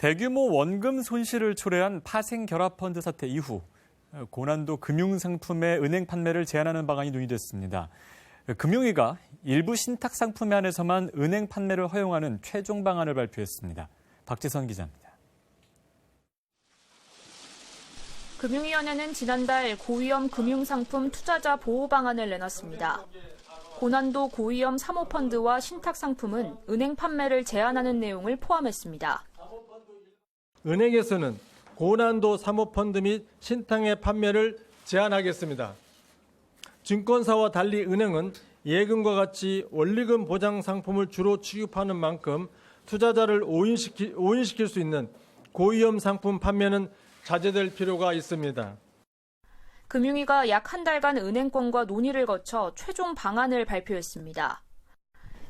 대규모 원금 손실을 초래한 파생 결합 펀드 사태 이후 고난도 금융 상품의 은행 판매를 제한하는 방안이 논의됐습니다. 금융위가 일부 신탁 상품에 한해서만 은행 판매를 허용하는 최종 방안을 발표했습니다. 박지선 기자입니다. 금융위원회는 지난달 고위험 금융상품 투자자 보호 방안을 내놨습니다. 고난도 고위험 사모펀드와 신탁 상품은 은행 판매를 제한하는 내용을 포함했습니다. 은행에서는 고난도 사모펀드 및 신탁의 판매를 제한하겠습니다. 증권사와 달리 은행은 예금과 같이 원리금 보장 상품을 주로 취급하는 만큼 투자자를 오인시키, 오인시킬 수 있는 고위험 상품 판매는 자제될 필요가 있습니다. 금융위가 약 한 달간 은행권과 논의를 거쳐 최종 방안을 발표했습니다.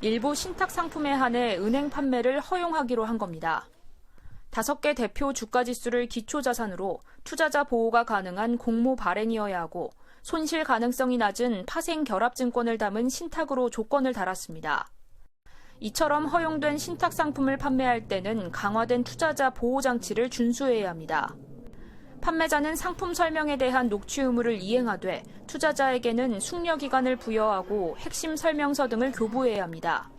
일부 신탁 상품에 한해 은행 판매를 허용하기로 한 겁니다. 다섯 개 대표 주가 지수를 기초 자산으로 투자자 보호가 가능한 공모 발행이어야 하고 손실 가능성이 낮은 파생 결합 증권을 담은 신탁으로 조건을 달았습니다. 이처럼 허용된 신탁 상품을 판매할 때는 강화된 투자자 보호 장치를 준수해야 합니다. 판매자는 상품 설명에 대한 녹취 의무를 이행하되 투자자에게는 숙려 기간을 부여하고 핵심 설명서 등을 교부해야 합니다.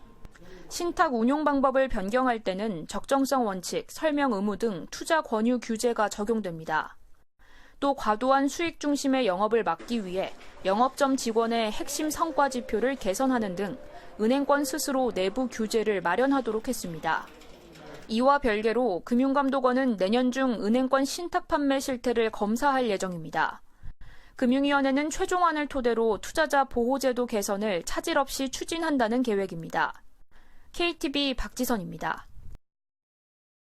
신탁 운용 방법을 변경할 때는 적정성 원칙, 설명 의무 등 투자 권유 규제가 적용됩니다. 또 과도한 수익 중심의 영업을 막기 위해 영업점 직원의 핵심 성과 지표를 개선하는 등 은행권 스스로 내부 규제를 마련하도록 했습니다. 이와 별개로 금융감독원은 내년 중 은행권 신탁 판매 실태를 검사할 예정입니다. 금융위원회는 최종안을 토대로 투자자 보호제도 개선을 차질 없이 추진한다는 계획입니다. KTV 박지선입니다.